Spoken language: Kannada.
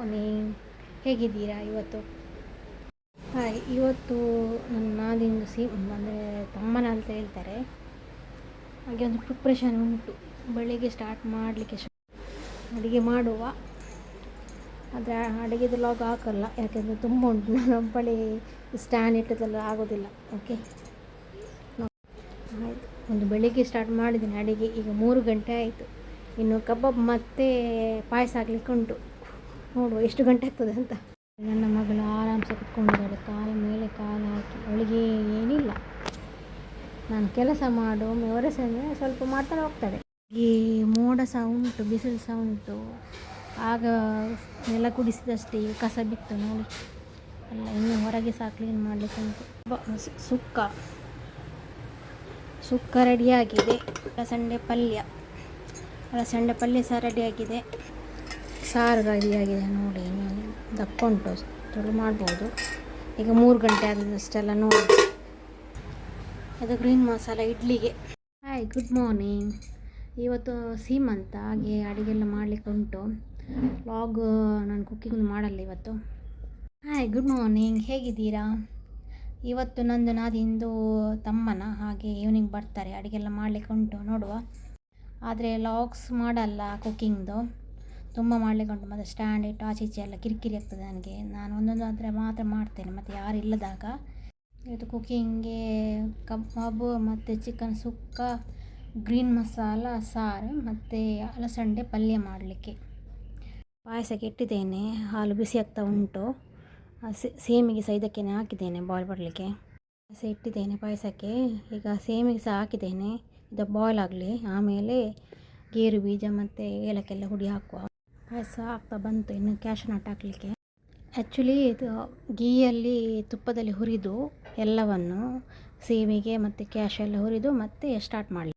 ಮಾರ್ನಿಂಗ್ ಹೇಗಿದ್ದೀರಾ ಇವತ್ತು? ಹಾಯ್, ಇವತ್ತು ನನ್ನ ನಾದಿಂದು ಸಿ ಅಂದರೆ ತಮ್ಮನ ಅಂತ ಹೇಳ್ತಾರೆ. ಹಾಗೆ ಒಂದು ಪ್ರಿಪ್ರೇಷನ್ ಉಂಟು. ಬೆಳಿಗ್ಗೆ ಸ್ಟಾರ್ಟ್ ಮಾಡಲಿಕ್ಕೆ ಅಡುಗೆ ಮಾಡುವ. ಆದರೆ ಅಡುಗೆದು ಲಾಗ್ ಹಾಕಲ್ಲ. ಯಾಕೆಂದರೆ ತುಂಬ ಉಂಟು. ನಾನು ಒಬ್ಬಳೇ ಸ್ಟ್ಯಾಂಡ್ ಇಟ್ಟದೆಲ್ಲ ಆಗೋದಿಲ್ಲ. ಓಕೆ ಆಯಿತು. ಒಂದು ಬೆಳಿಗ್ಗೆ ಸ್ಟಾರ್ಟ್ ಮಾಡಿದ್ದೀನಿ ಅಡುಗೆ. ಈಗ ಮೂರು ಗಂಟೆ ಆಯಿತು. ಇನ್ನು ಕಬಾಬ್ ಮತ್ತು ಪಾಯಸ ಆಗಲಿಕ್ಕೆ ಉಂಟು. ನೋಡುವ ಎಷ್ಟು ಗಂಟೆ ಆಗ್ತದೆ ಅಂತ. ನನ್ನ ಮಗಳು ಆರಾಮ್ಸೆ ಕುತ್ಕೊಂಡಿದ್ದಾಳೆ. ಕಾಲ ಮೇಲೆ ಕಾಲು ಹಾಕಿ, ಅವಳಿಗೆ ಏನಿಲ್ಲ. ನಾನು ಕೆಲಸ ಮಾಡು ಒಮ್ಮೆ ಅಂದರೆ ಸ್ವಲ್ಪ ಮಾಡ್ತಾನೆ ಹೋಗ್ತಾಳೆ. ಈ ಮೋಡ ಸಹ ಉಂಟು, ಬಿಸಿಲು ಸಹ ಉಂಟು. ಆಗ ನೆಲ ಕುಡಿಸಿದಷ್ಟೇ, ಕಸ ಬಿತ್ತು ನೋಡಿ. ಅಲ್ಲ, ಇನ್ನು ಹೊರಗೆ ಸಹ ಕ್ಲೀನ್ ಮಾಡಲಿಕ್ಕೆ ಉಂಟು. ಸುಕ್ಕ. ಸುಕ್ಕ ರೆಡಿಯಾಗಿದೆ ಅಲಸಂಡೆ ಪಲ್ಯ. ಅಲಸಂಡೆ ಪಲ್ಯ ಸಹ ರೆಡಿಯಾಗಿದೆ ಸಾರು ರೆಡಿಯಾಗಿದೆ ನೋಡಿ ನಾನು ದಪ್ಪ ಉಂಟು ತುಳು ಮಾಡ್ಬೋದು. ಈಗ ಮೂರು ಗಂಟೆ ಆದಷ್ಟೆಲ್ಲ ನೋಡಿ. ಅದು ಗ್ರೀನ್ ಮಸಾಲ ಇಡ್ಲಿಗೆ. ಹಾಯ್ ಗುಡ್ ಮಾರ್ನಿಂಗ್ ಇವತ್ತು ಸೀಮಂತ ಹಾಗೆ ಅಡುಗೆಲ್ಲ ಮಾಡಲಿಕ್ಕೆ ಉಂಟು. ಲಾಗ್ ನಾನು ಕುಕ್ಕಿಂಗ್ ಮಾಡಲ್ಲ ಇವತ್ತು. ಹಾಯ್ ಗುಡ್ ಮಾರ್ನಿಂಗ್ ಹೇಗಿದ್ದೀರಾ? ಇವತ್ತು ನಂದು ನಾದಿಂದು ತಮ್ಮನ, ಹಾಗೆ ಈವ್ನಿಂಗ್ ಬರ್ತಾರೆ ಅಡುಗೆಲ್ಲ ಮಾಡಲಿಕ್ಕೆ ಉಂಟು, ನೋಡುವ. ಆದರೆ ಲಾಗ್ಸ್ ಮಾಡಲ್ಲ ಕುಕ್ಕಿಂಗ್ದು ತುಂಬ ಮಾಡಲಿಕ್ಕೆ ಉಂಟು. ಮತ್ತು ಸ್ಟ್ಯಾಂಡ್ ಇಟ್ಟು ಆಚೆ ಈಚೆ ಎಲ್ಲ ಕಿರಿಕಿರಿ ಆಗ್ತದೆ ನನಗೆ. ನಾನು ಒಂದೊಂದು ಆದರೆ ಮಾತ್ರ ಮಾಡ್ತೇನೆ. ಮತ್ತು ಯಾರು ಇಲ್ಲದಾಗ ಇದು ಕುಕ್ಕಿಂಗ್ಗೆ ಕಬಾಬು ಮತ್ತು ಚಿಕನ್ ಸುಕ್ಕ ಗ್ರೀನ್ ಮಸಾಲ ಸಾರು, ಮತ್ತು ಅಲಸಂಡೆ ಪಲ್ಯ ಮಾಡಲಿಕ್ಕೆ. ಪಾಯಸಕ್ಕೆ ಇಟ್ಟಿದ್ದೇನೆ ಹಾಲು ಬಿಸಿ ಆಗ್ತಾ ಉಂಟು. ಸೇಮಿಗೆ ಸಹ ಇದಕ್ಕೆ ಹಾಕಿದ್ದೇನೆ ಬಾಯ್ಲ್ ಬರಲಿಕ್ಕೆ ಪಾಯಸ ಇಟ್ಟಿದ್ದೇನೆ ಪಾಯಸಕ್ಕೆ. ಈಗ ಸೇಮಿಗೆ ಸಹ ಹಾಕಿದ್ದೇನೆ. ಇದು ಬಾಯ್ಲ್ ಆಗಲಿ. ಆಮೇಲೆ ಗೇರು ಬೀಜ ಮತ್ತು ಏಲಕ್ಕೆಲ್ಲ ಹುಡಿ ಹಾಕುವ. ಪಾಯಸ ಆಗ್ತಾ ಬಂತು, ಇನ್ನು ಕ್ಯಾಶನ್ ಅಟ್ ಹಾಕಲಿಕ್ಕೆ. ಆ್ಯಕ್ಚುಲಿ ಇದು ಗೀಯಲ್ಲಿ ತುಪ್ಪದಲ್ಲಿ ಹುರಿದು, ಎಲ್ಲವನ್ನು ಸೇಮಿಗೆ ಮತ್ತು ಕ್ಯಾಶ್ ಎಲ್ಲ ಹುರಿದು ಮತ್ತೆ ಸ್ಟಾರ್ಟ್ ಮಾಡಲಿ.